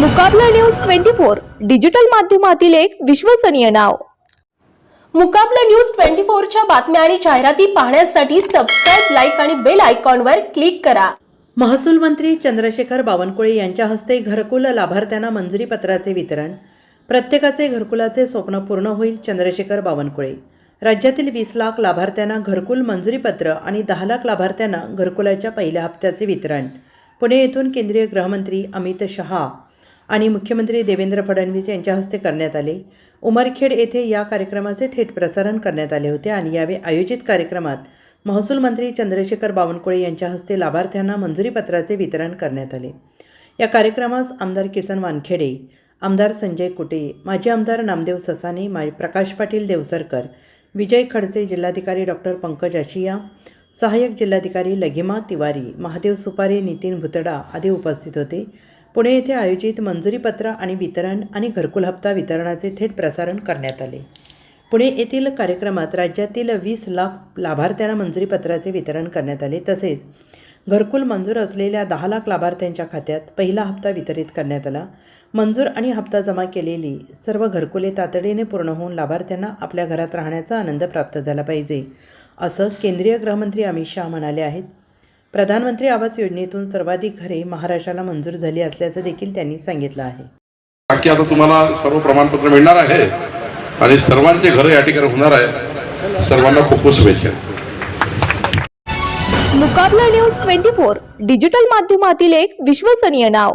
Muqabla news twenty four digital माध्यमातील एक विश्वसनीय नाव. मुकाबला न्यूज ट्वेंटी फोरच्या बातम्या आणि जाहिराती पाहण्यासाठी सबस्क्राईब लाईक आणि बेल आयकॉनवर क्लिक करा. महसूल मंत्री चंद्रशेखर बावनकुळे यांच्या हस्ते घरकुल लाभार्थ्यांना मंजुरी पत्राचे वितरण. प्रत्येकाचे घरकुलाचे स्वप्न पूर्ण होईल चंद्रशेखर बावनकुळे. राज्यातील वीस लाख लाभार्थ्यांना घरकुल मंजुरीपत्र आणि दहा लाख लाभार्थ्यांना घरकुलाच्या पहिल्या हप्त्याचे वितरण. पुणे येथून केंद्रीय गृहमंत्री अमित शहा. आणि मुख्यमंत्री देवेंद्र फडणवीस यांच्या हस्ते करण्यात आले. उमरखेड येथे या कार्यक्रमाचे थेट प्रसारण करण्यात आले होते आणि यावेळी आयोजित कार्यक्रमात महसूल मंत्री चंद्रशेखर बावनकुळे यांच्या हस्ते लाभार्थ्यांना मंजुरीपत्राचे वितरण करण्यात आले. या कार्यक्रमास आमदार किसन वानखेडे आमदार संजय कुटे माजी आमदार नामदेव ससाने मा प्रकाश पाटील देवसरकर विजय खडसे जिल्हाधिकारी डॉक्टर पंकज आशिया सहाय्यक जिल्हाधिकारी लघिमा तिवारी महादेव सुपारे नितीन भुतडा आदी उपस्थित होते. पुणे येथे आयोजित मंजुरीपत्र आणि वितरण आणि घरकुल हप्ता वितरणाचे थेट प्रसारण करण्यात आले. पुणे येथील कार्यक्रमात राज्यातील वीस लाख लाभार्थ्यांना मंजुरीपत्राचे वितरण करण्यात आले. तसेच घरकुल मंजूर असलेल्या दहा लाख लाभार्थ्यांच्या खात्यात पहिला हप्ता वितरित करण्यात आला. मंजूर आणि हप्ता जमा केलेली सर्व घरकुले तातडीने पूर्ण होऊन लाभार्थ्यांना आपल्या घरात राहण्याचा आनंद प्राप्त झाला पाहिजे असं केंद्रीय गृहमंत्री अमित शहा म्हणाले आहेत. प्रधानमंत्री आवास योजनेतून सर्वाधिक घरे महाराष्ट्राला मंजूर झाली असल्याचं देखील त्यांनी सांगितलं आहे. बाकी आता तुम्हाला सर्व प्रमाणपत्र मिळणार आहे आणि सर्वांचे घरं या ठिकाणी होणार आहे. सर्वांना खूप खूप शुभेच्छा. Muqabla news twenty four digital माध्यमातील एक विश्वसनीय नाव.